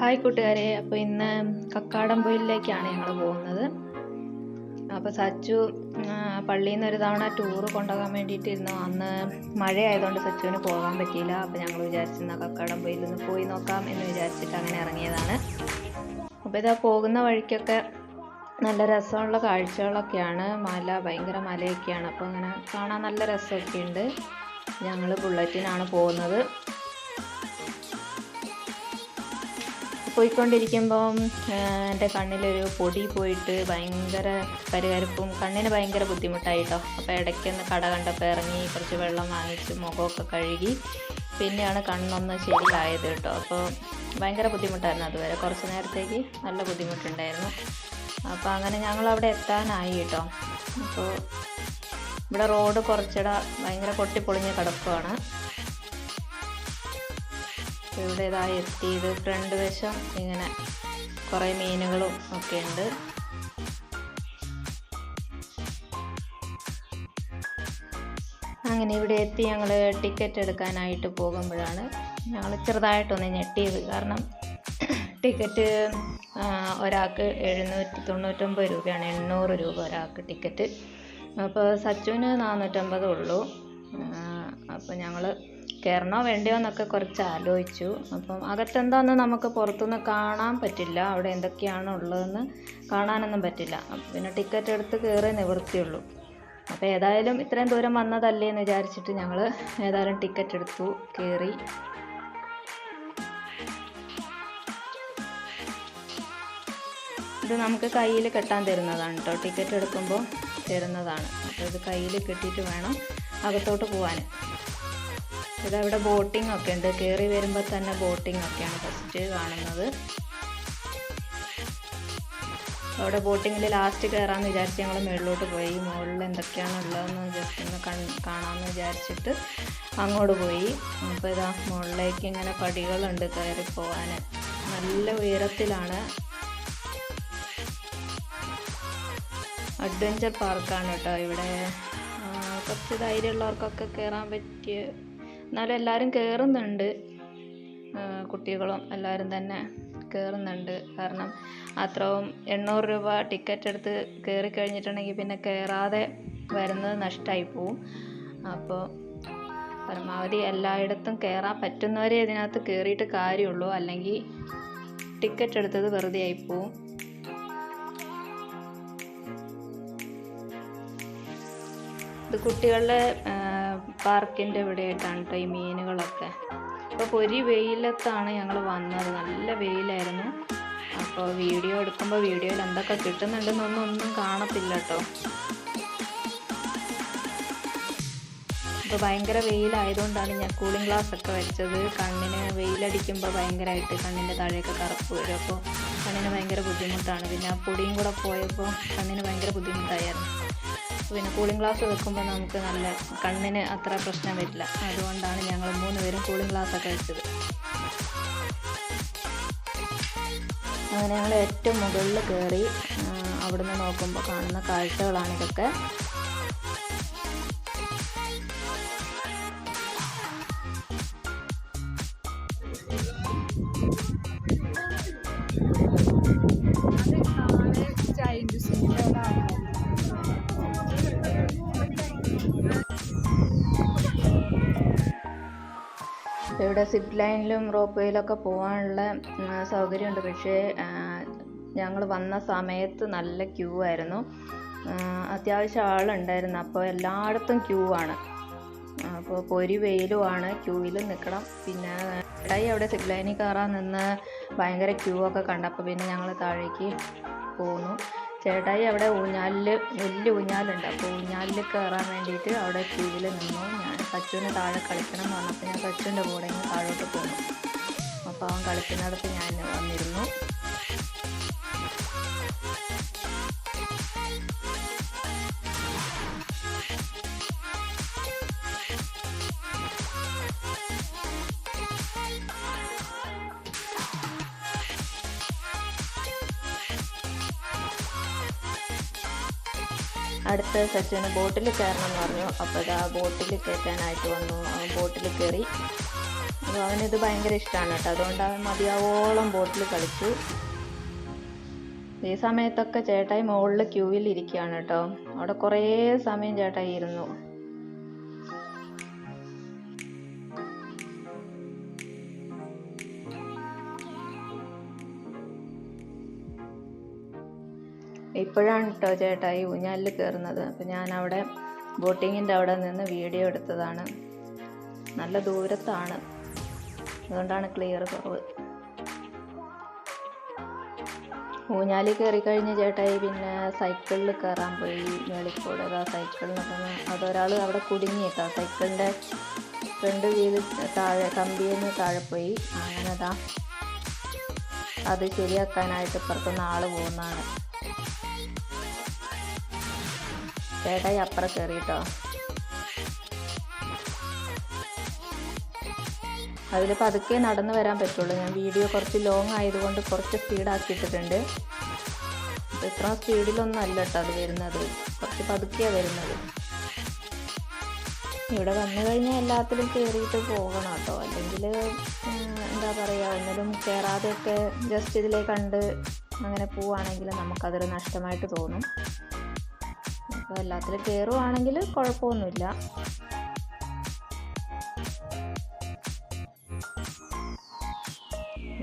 Hi കൂട്ടുകാരെ. അപ്പോൾ ഇന്ന് കക്കാടംപൊയിലേക്കാണ് ഞങ്ങൾ പോകുന്നത്. അപ്പോൾ സച്ചു പള്ളിയിൽ നിന്ന് ഒരു തവണ ടൂറ് കൊണ്ടുപോകാൻ വേണ്ടിയിട്ടിരുന്നു. അന്ന് മഴയായതുകൊണ്ട് സച്ചുവിന് പോകാൻ പറ്റിയില്ല. അപ്പോൾ ഞങ്ങൾ വിചാരിച്ചിരുന്ന കക്കാടംപൊയിൽ ഒന്ന് പോയി നോക്കാം എന്ന് വിചാരിച്ചിട്ട് അങ്ങനെ ഇറങ്ങിയതാണ്. അപ്പോൾ ഇതാ പോകുന്ന വഴിക്കൊക്കെ നല്ല രസമുള്ള കാഴ്ചകളൊക്കെയാണ്. മല ഭയങ്കര മലയൊക്കെയാണ്. അപ്പോൾ അങ്ങനെ കാണാൻ നല്ല രസമൊക്കെ ഉണ്ട് ഞങ്ങൾ ബുള്ളറ്റിനാണ് പോകുന്നത്. പോയിക്കൊണ്ടിരിക്കുമ്പം എന്റെ കണ്ണിലൊരു പൊടി പോയിട്ട് ഭയങ്കര കരുകരുപ്പും കണ്ണിന് ഭയങ്കര ബുദ്ധിമുട്ടായിട്ടോ. അപ്പോൾ ഇടയ്ക്കൊന്ന് കട കണ്ടപ്പോൾ ഇറങ്ങി കുറച്ച് വെള്ളം വാങ്ങിച്ച് മുഖമൊക്കെ കഴുകി പിന്നെയാണ് കണ്ണൊന്ന് ശരിയായത് കേട്ടോ. അപ്പോൾ ഭയങ്കര ബുദ്ധിമുട്ടായിരുന്നു അതുവരെ. കുറച്ച് നേരത്തേക്ക് നല്ല ബുദ്ധിമുട്ടുണ്ടായിരുന്നു. അപ്പോൾ അങ്ങനെ ഞങ്ങൾ അവിടെ എത്താനായി കേട്ടോ. അപ്പോൾ ഇവിടെ റോഡ് കുറച്ചിട ഭയങ്കര പൊട്ടിപ്പൊളിഞ്ഞ് കിടക്കുവാണ്. ഇവിടെ ഇതാ എത്തിയത്. ഫ്രണ്ട് വശം ഇങ്ങനെ കുറേ മീനുകളും ഒക്കെ ഉണ്ട്. അങ്ങനെ ഇവിടെ എത്തി. ഞങ്ങൾ ടിക്കറ്റ് എടുക്കാനായിട്ട് പോകുമ്പോഴാണ് ഞങ്ങൾ ചെറുതായിട്ടൊന്ന് ഞെട്ടിയത്. കാരണം ടിക്കറ്റ് ഒരാൾക്ക് എഴുന്നൂറ്റി തൊണ്ണൂറ്റൊമ്പത് രൂപയാണ്. എണ്ണൂറ് രൂപ ഒരാൾക്ക് ടിക്കറ്റ്. അപ്പോൾ സച്ചുവിന് നാനൂറ്റമ്പതേ ഉള്ളൂ. അപ്പോൾ ഞങ്ങൾ കയറണോ വേണ്ടയോ എന്നൊക്കെ കുറച്ച് ആലോചിച്ചു. അപ്പം അകത്തെന്താന്ന് നമുക്ക് പുറത്തുനിന്ന് കാണാൻ പറ്റില്ല. അവിടെ എന്തൊക്കെയാണ് ഉള്ളതെന്ന് കാണാനൊന്നും പറ്റില്ല. പിന്നെ ടിക്കറ്റ് എടുത്ത് കയറി നിവൃത്തിയുള്ളൂ. അപ്പോൾ ഏതായാലും ഇത്രയും ദൂരം വന്നതല്ലേ എന്ന് വിചാരിച്ചിട്ട് ഞങ്ങൾ ഏതായാലും ടിക്കറ്റ് എടുത്തു കയറി ഇത് നമുക്ക് കയ്യിൽ കെട്ടാൻ തരുന്നതാണ് കേട്ടോ ടിക്കറ്റ് എടുക്കുമ്പോൾ തരുന്നതാണ്. അപ്പോൾ ഇത് കയ്യിൽ കെട്ടിയിട്ട് വേണം അകത്തോട്ട് പോകാൻ ഇതവിടെ ബോട്ടിംഗ് ഒക്കെ ഉണ്ട്. കയറി വരുമ്പോൾ തന്നെ ബോട്ടിംഗ് ഒക്കെയാണ് ഫസ്റ്റ് കാണുന്നത്. അവിടെ ബോട്ടിങ്ങിൽ ലാസ്റ്റ് കയറാമെന്ന് വിചാരിച്ച് ഞങ്ങൾ മുകളിലോട്ട് പോയി. മുകളിൽ എന്തൊക്കെയാണ് ഉള്ളതെന്ന് ജസ്റ്റ് ഒന്ന് കാണാമെന്ന് വിചാരിച്ചിട്ട് അങ്ങോട്ട് പോയി. അപ്പോൾ ഇതാ മുകളിലേക്ക് ഇങ്ങനെ പടികളുണ്ട് കയറി പോകാൻ നല്ല ഉയരത്തിലാണ്. അഡ്വഞ്ചർ പാർക്കാണ് കേട്ടോ ഇവിടെ. കുറച്ച് ധൈര്യമുള്ളവർക്കൊക്കെ കയറാൻ പറ്റിയ എന്നാലും എല്ലാവരും കയറുന്നുണ്ട് കുട്ടികളും എല്ലാവരും തന്നെ കയറുന്നുണ്ട് കാരണം അത്രയും എണ്ണൂറ് രൂപ ടിക്കറ്റ് എടുത്ത് കയറി കഴിഞ്ഞിട്ടുണ്ടെങ്കിൽ പിന്നെ കയറാതെ വരുന്നത് നഷ്ടമായി പോവും. അപ്പോൾ പരമാവധി എല്ലായിടത്തും കയറാൻ പറ്റുന്നവരെ ഇതിനകത്ത് കയറിയിട്ട് കാര്യമുള്ളൂ. അല്ലെങ്കിൽ ടിക്കറ്റ് എടുത്തത് വെറുതെ ആയിപ്പോവും ഇത് കുട്ടികളുടെ പാർക്കിന്റെ ഇവിടെയായിട്ടാണ് കേട്ടോ ഈ മീനുകളൊക്കെ. അപ്പോൾ പൊരി വെയിലത്താണ് ഞങ്ങൾ വന്നത്. നല്ല വെയിലായിരുന്നു. അപ്പോൾ വീഡിയോ എടുക്കുമ്പോൾ വീഡിയോയിൽ എന്തൊക്കെ കിട്ടുന്നുണ്ടെന്നൊന്നും ഒന്നും കാണത്തില്ല കേട്ടോ ഇപ്പോൾ ഭയങ്കര വെയിലായതുകൊണ്ടാണ് ഞാൻ കൂളിംഗ് ഗ്ലാസ് ഒക്കെ വെച്ചത്. കണ്ണിന് വെയിലടിക്കുമ്പോൾ ഭയങ്കരമായിട്ട് കണ്ണിന്റെ താഴെയൊക്കെ കറുപ്പ് വരും. അപ്പോൾ കണ്ണിന് ഭയങ്കര ബുദ്ധിമുട്ടാണ്. പിന്നെ ആ പൊടിയും കൂടെ പോയപ്പോൾ കണ്ണിന് ഭയങ്കര ബുദ്ധിമുട്ടായിരുന്നു പിന്നെ കൂളിംഗ് ഗ്ലാസ് വെക്കുമ്പോൾ നമുക്ക് നല്ല കണ്ണിന് അത്ര പ്രശ്നം വരില്ല. അതുകൊണ്ടാണ് ഞങ്ങൾ മൂന്ന് പേരും കൂളിംഗ് ഗ്ലാസ് ഒക്കെ വെച്ചത്. അങ്ങനെ ഞങ്ങൾ ഏറ്റവും മുകളിൽ കയറി അവിടുന്ന് നോക്കുമ്പോൾ കാണുന്ന കാഴ്ചകളാണ് ഇതൊക്കെ. ഇവിടെ സിപ്പ് ലൈനിലും റോപ്പ് വേയിലൊക്കെ പോകാനുള്ള സൗകര്യമുണ്ട്. പക്ഷേ ഞങ്ങൾ വന്ന സമയത്ത് നല്ല ക്യൂ ആയിരുന്നു. അത്യാവശ്യം ആളുണ്ടായിരുന്നു. അപ്പോൾ എല്ലായിടത്തും ക്യൂ ആണ്. അപ്പോൾ പൊരി വെയിലുമാണ് ക്യൂവിൽ നിൽക്കണം പിന്നെ ഇടയി അവിടെ സിപ്പ് ലൈനിൽ കയറാൻ നിന്ന് ഭയങ്കര ക്യൂ ഒക്കെ കണ്ടപ്പോൾ പിന്നെ ഞങ്ങൾ താഴേക്ക് പോന്നു. ചേട്ടായി അവിടെ ഊഞ്ഞാലിൽ വലിയ ഊഞ്ഞാലുണ്ട്. അപ്പോൾ ഊഞ്ഞാലിൽ കയറാൻ വേണ്ടിയിട്ട് അവിടെ ക്യൂവിൽ നിന്നു. ഞാൻ സച്ചുവിന് താഴെ കളിക്കണം എന്ന് പറഞ്ഞപ്പോൾ ഞാൻ സച്ചുവിന്റെ കൂടെ ഇങ്ങനെ താഴോട്ട് പോന്നു. അപ്പോൾ അവൻ കളിക്കുന്നിടത്ത് ഞാൻ വന്നിരുന്നു. അടുത്ത സച്ചിന് ബോട്ടിൽ കയറണം എന്ന് പറഞ്ഞു. അപ്പോൾ ഇതാ ബോട്ടിൽ കയറ്റാനായിട്ട് വന്നു. ബോട്ടിൽ കയറി. അപ്പോൾ അവനിത് ഭയങ്കര ഇഷ്ടമാണ് കേട്ടോ. അതുകൊണ്ട് അവൻ മതിയാവോളം ബോട്ടിൽ കളിച്ചു. ഈ സമയത്തൊക്കെ ചേട്ടായി മുകളിൽ ക്യൂവിൽ ഇരിക്കുകയാണ് കേട്ടോ. അവിടെ കുറേ സമയം ചേട്ടായി ഇരുന്നു. ഇപ്പോഴാണ് കേട്ടോ ചേട്ടാ ഈ ഊഞ്ഞാലിൽ കയറുന്നത് അപ്പം ഞാൻ അവിടെ ബോട്ടിങ്ങിന്റെ അവിടെ നിന്ന് വീഡിയോ എടുത്തതാണ്. നല്ല ദൂരത്താണ്. അതുകൊണ്ടാണ് ക്ലിയർ കുറവ്. ഊഞ്ഞാലിൽ കയറി കഴിഞ്ഞ് ചേട്ടായി പിന്നെ സൈക്കിളിൽ കയറാൻ പോയി. മേളിക്കൂടെ ആ സൈക്കിളിനൊക്കെ അതൊരാൾ അവിടെ കുടുങ്ങിയേക്കാം സൈക്കിളിന്റെ ഫ്രണ്ട് വീൽ താഴെ കമ്പിയിൽ നിന്ന് താഴെ പോയി. അങ്ങനെ അതാ അത് ശരിയാക്കാനായിട്ട് ഇപ്പുറത്തുനിന്ന് ആൾ പോകുന്നതാണ്. ചേട്ടായി അപ്പുറം കയറിട്ടോ അതിലിപ്പോൾ അതിൽ പതുക്കെ നടന്നു വരാൻ പറ്റുള്ളൂ. ഞാൻ വീഡിയോ കുറച്ച് ലോങ് ആയതുകൊണ്ട് കുറച്ച് സ്പീഡാക്കിയിട്ടിട്ടുണ്ട് ഇത്ര സ്പീഡിലൊന്നും അല്ല കേട്ടോ അത് വരുന്നത്. കുറച്ച് പതുക്കെയാണ് വരുന്നത്. ഇവിടെ വന്നു കഴിഞ്ഞാൽ എല്ലാത്തിലും കയറിയിട്ട് പോകണം കേട്ടോ അല്ലെങ്കിൽ എന്താ പറയുക ഒന്നിലും കയറാതെയൊക്കെ ജസ്റ്റ് ഇതിലേ കണ്ട് അങ്ങനെ പോവുകയാണെങ്കിൽ നമുക്കതൊരു നഷ്ടമായിട്ട് തോന്നും. അപ്പോൾ എല്ലാത്തിലും കയറുവാണെങ്കിൽ കുഴപ്പമൊന്നുമില്ല.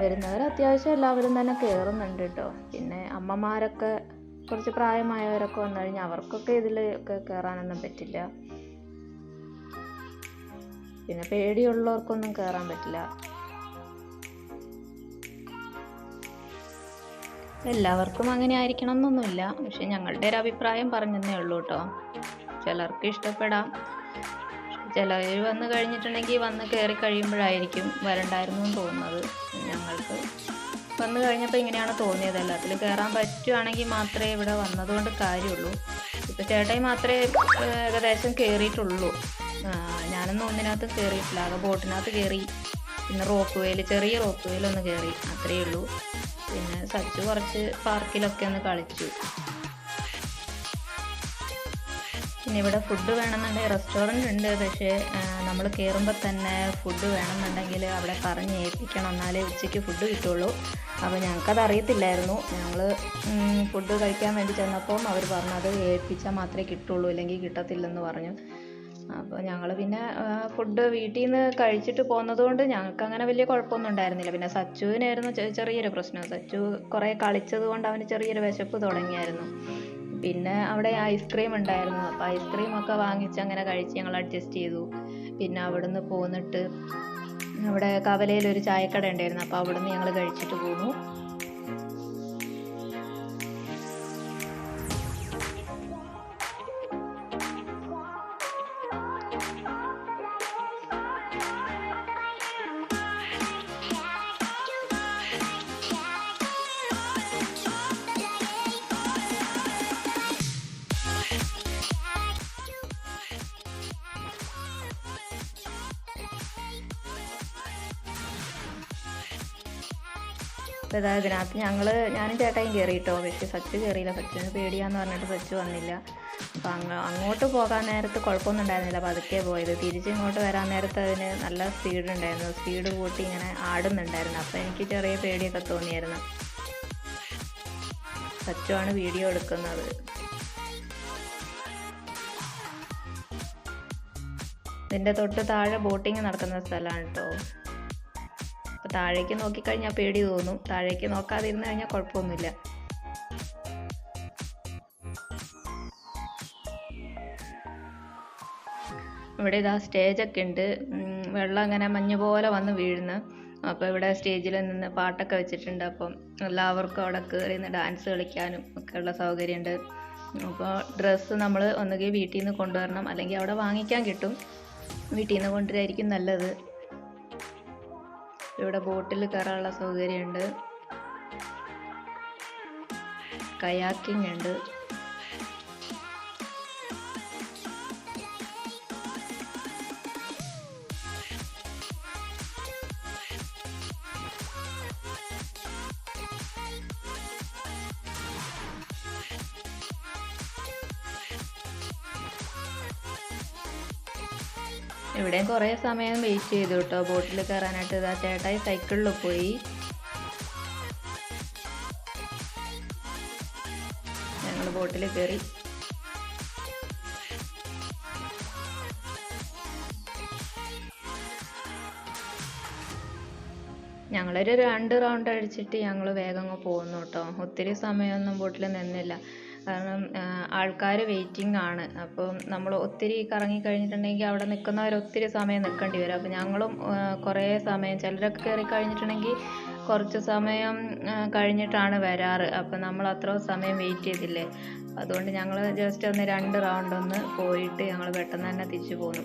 വരുന്നവർ അത്യാവശ്യം എല്ലാവരും തന്നെ കയറുന്നുണ്ട് കേട്ടോ. പിന്നെ അമ്മമാരൊക്കെ കുറച്ച് പ്രായമായവരൊക്കെ വന്നു കഴിഞ്ഞാൽ അവർക്കൊക്കെ ഇതിൽ ഒക്കെ കയറാനൊന്നും പറ്റില്ല. പിന്നെ പേടിയുള്ളവർക്കൊന്നും കയറാൻ പറ്റില്ല. എല്ലാവർക്കും അങ്ങനെ ആയിരിക്കണം എന്നൊന്നുമില്ല പക്ഷെ ഞങ്ങളുടെ ഒരു അഭിപ്രായം പറഞ്ഞതേ ഉള്ളൂ കേട്ടോ ചിലർക്ക് ഇഷ്ടപ്പെടാം. ചിലർ വന്ന് കഴിഞ്ഞിട്ടുണ്ടെങ്കിൽ വന്ന് കയറി കഴിയുമ്പോഴായിരിക്കും വരണ്ടായിരുന്നു എന്ന് തോന്നുന്നത്. ഞങ്ങൾക്ക് വന്നു കഴിഞ്ഞപ്പോൾ ഇങ്ങനെയാണ് തോന്നിയത്. എല്ലാത്തിലും കയറാൻ പറ്റുവാണെങ്കിൽ മാത്രമേ ഇവിടെ വന്നതുകൊണ്ട് കാര്യമുള്ളൂ. ഇപ്പോൾ ചേട്ടായി മാത്രമേ ഏകദേശം കയറിയിട്ടുള്ളൂ. ഞാനൊന്നും ഒന്നിനകത്ത് കയറിയിട്ടില്ല. ആകെ ബോട്ടിനകത്ത് കയറി. പിന്നെ റോപ്പ് വേയിൽ ചെറിയ റോപ്പ് വേയിലൊന്ന് കയറി. അത്രയേ ഉള്ളൂ. പിന്നെ സച്ചു കുറച്ച് പാർക്കിലൊക്കെ ഒന്ന് കളിച്ചു. പിന്നെ ഇവിടെ ഫുഡ് വേണമെന്നുണ്ടെങ്കിൽ റെസ്റ്റോറന്റ് ഉണ്ട്. പക്ഷേ നമ്മൾ കയറുമ്പോൾ തന്നെ ഫുഡ് വേണമെന്നുണ്ടെങ്കിൽ അവിടെ പറഞ്ഞ് ഏൽപ്പിക്കണം. എന്നാലേ ഉച്ചയ്ക്ക് ഫുഡ് കിട്ടുള്ളൂ. അപ്പോൾ ഞങ്ങൾക്കത് അറിയത്തില്ലായിരുന്നു. ഞങ്ങൾ ഫുഡ് കഴിക്കാൻ വേണ്ടി ചെന്നപ്പം അവർ പറഞ്ഞത് ഏൽപ്പിച്ചാൽ മാത്രമേ കിട്ടുള്ളൂ ഇല്ലെങ്കിൽ കിട്ടത്തില്ലെന്ന് പറഞ്ഞു. അപ്പോൾ ഞങ്ങൾ പിന്നെ ഫുഡ് വീട്ടിൽ നിന്ന് കഴിച്ചിട്ട് പോന്നതുകൊണ്ട് ഞങ്ങൾക്ക് അങ്ങനെ വലിയ കുഴപ്പമൊന്നും ഉണ്ടായിരുന്നില്ല. പിന്നെ സച്ചുവിനായിരുന്നു ചെറിയൊരു പ്രശ്നം. സച്ചു കുറേ കളിച്ചത് കൊണ്ട് അവന് ചെറിയൊരു വിശപ്പ് തുടങ്ങിയായിരുന്നു. പിന്നെ അവിടെ ഐസ്ക്രീം ഉണ്ടായിരുന്നു. അപ്പോൾ ഐസ്ക്രീം ഒക്കെ വാങ്ങിച്ച് അങ്ങനെ കഴിച്ച് ഞങ്ങൾ അഡ്ജസ്റ്റ് ചെയ്തു. പിന്നെ അവിടുന്ന് പോന്നിട്ട് അവിടെ കവലയിൽ ഒരു ചായക്കട ഉണ്ടായിരുന്നു. അപ്പോൾ അവിടുന്ന് ഞങ്ങൾ കഴിച്ചിട്ട് പോന്നു. അപ്പോൾ ഇതാ ഇതിനകത്ത് ഞങ്ങൾ ഞാനും ചേട്ടായും കയറി കേട്ടോ പക്ഷേ സച്ച് കയറിയില്ല സച്ചിന് പേടിയാന്ന് പറഞ്ഞിട്ട് സച്ച് വന്നില്ല. അപ്പോൾ അങ്ങ് അങ്ങോട്ട് പോകാൻ നേരത്ത് കുഴപ്പമൊന്നും ഉണ്ടായിരുന്നില്ല. പതുക്കെ പോയത്. തിരിച്ച് ഇങ്ങോട്ട് വരാൻ നേരത്ത് അതിന് നല്ല സ്പീഡ് ഉണ്ടായിരുന്നു. സ്പീഡ് കൂട്ടി ഇങ്ങനെ ആടുന്നുണ്ടായിരുന്നു. അപ്പോൾ എനിക്ക് ചെറിയ പേടിയൊക്കെ തോന്നിയായിരുന്നു. സച്ചുവാണ് വീഡിയോ എടുക്കുന്നത്. ഇതിന്റെ തൊട്ട് താഴെ ബോട്ടിങ് നടക്കുന്ന സ്ഥലമാണ് കേട്ടോ താഴേക്ക് നോക്കിക്കഴിഞ്ഞാൽ പേടി തോന്നും. താഴേക്ക് നോക്കാതെ ഇരുന്ന് കഴിഞ്ഞാൽ കുഴപ്പമൊന്നുമില്ല ഇവിടെ ഇതാ സ്റ്റേജൊക്കെ ഉണ്ട്. വെള്ളം അങ്ങനെ മഞ്ഞ് പോലെ വന്ന് വീഴുന്നു. അപ്പോൾ ഇവിടെ സ്റ്റേജിൽ നിന്ന് പാട്ടൊക്കെ വെച്ചിട്ടുണ്ട്. അപ്പം എല്ലാവർക്കും അവിടെ കയറി നിന്ന് ഡാൻസ് കളിക്കാനും ഒക്കെയുള്ള സൗകര്യമുണ്ട്. അപ്പോൾ ഡ്രസ്സ് നമ്മൾ ഒന്നുകിൽ വീട്ടിൽ നിന്ന് കൊണ്ടുവരണം. അല്ലെങ്കിൽ അവിടെ വാങ്ങിക്കാൻ കിട്ടും. വീട്ടിൽ നിന്ന് കൊണ്ടുവരായിരിക്കും നല്ലത്. ഇവിടെ ബോട്ടിൽ കയറാനുള്ള സൗകര്യമുണ്ട്. കയാക്കിംഗ് ഉണ്ട്. ഇവിടെയും കുറേ സമയം വെയിറ്റ് ചെയ്തു കേട്ടോ ബോട്ടിൽ കയറാനായിട്ട് ഇതാ ചേട്ടായി സൈക്കിളിൽ പോയി. ഞങ്ങൾ ബോട്ടിൽ കയറി. ഞങ്ങളൊരു രണ്ട് റൗണ്ട് അടിച്ചിട്ട് ഞങ്ങൾ വേഗം പോന്നു കേട്ടോ ഒത്തിരി സമയമൊന്നും ബോട്ടിൽ നിന്നില്ല. കാരണം ആൾക്കാർ വെയിറ്റിംഗ് ആണ് അപ്പം നമ്മൾ ഒത്തിരി കറങ്ങി കഴിഞ്ഞിട്ടുണ്ടെങ്കിൽ അവിടെ നിൽക്കുന്നവർ ഒത്തിരി സമയം നിൽക്കേണ്ടി വരും. അപ്പം ഞങ്ങളും കുറേ സമയം ചിലരൊക്കെ കയറി കഴിഞ്ഞിട്ടുണ്ടെങ്കിൽ കുറച്ച് സമയം കഴിഞ്ഞിട്ടാണ് വരാറ്. അപ്പം നമ്മൾ അത്ര സമയം വെയിറ്റ് ചെയ്തില്ലേ? അതുകൊണ്ട് ഞങ്ങൾ ജസ്റ്റ് ഒന്ന് രണ്ട് റൗണ്ട് ഒന്ന് പോയിട്ട് ഞങ്ങൾ പെട്ടെന്ന് തന്നെ തിരിച്ചു പോന്നു.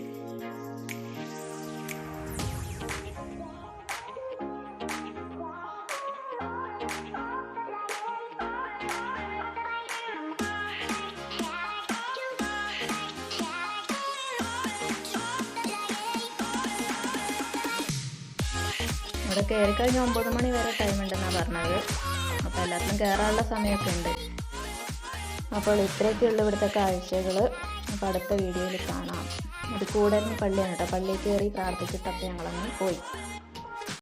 ഇവിടെ കയറി കഴിഞ്ഞ് ഒമ്പത് മണി വരെ ടൈം ഉണ്ടെന്നാണ് പറഞ്ഞത്. അപ്പോൾ എല്ലാത്തിനും കയറാനുള്ള സമയമൊക്കെ ഉണ്ട് അപ്പോൾ ഇത്രയൊക്കെ ഉള്ളൂ ഇവിടുത്തെ കാഴ്ചകൾ അപ്പോൾ അടുത്ത വീഡിയോയിൽ കാണാം. ഇത് കൂടെ പള്ളിയാണ് കേട്ടോ. പള്ളിയിൽ കയറി പ്രാർത്ഥിച്ചിട്ടപ്പോൾ ഞങ്ങളങ്ങ് പോയി.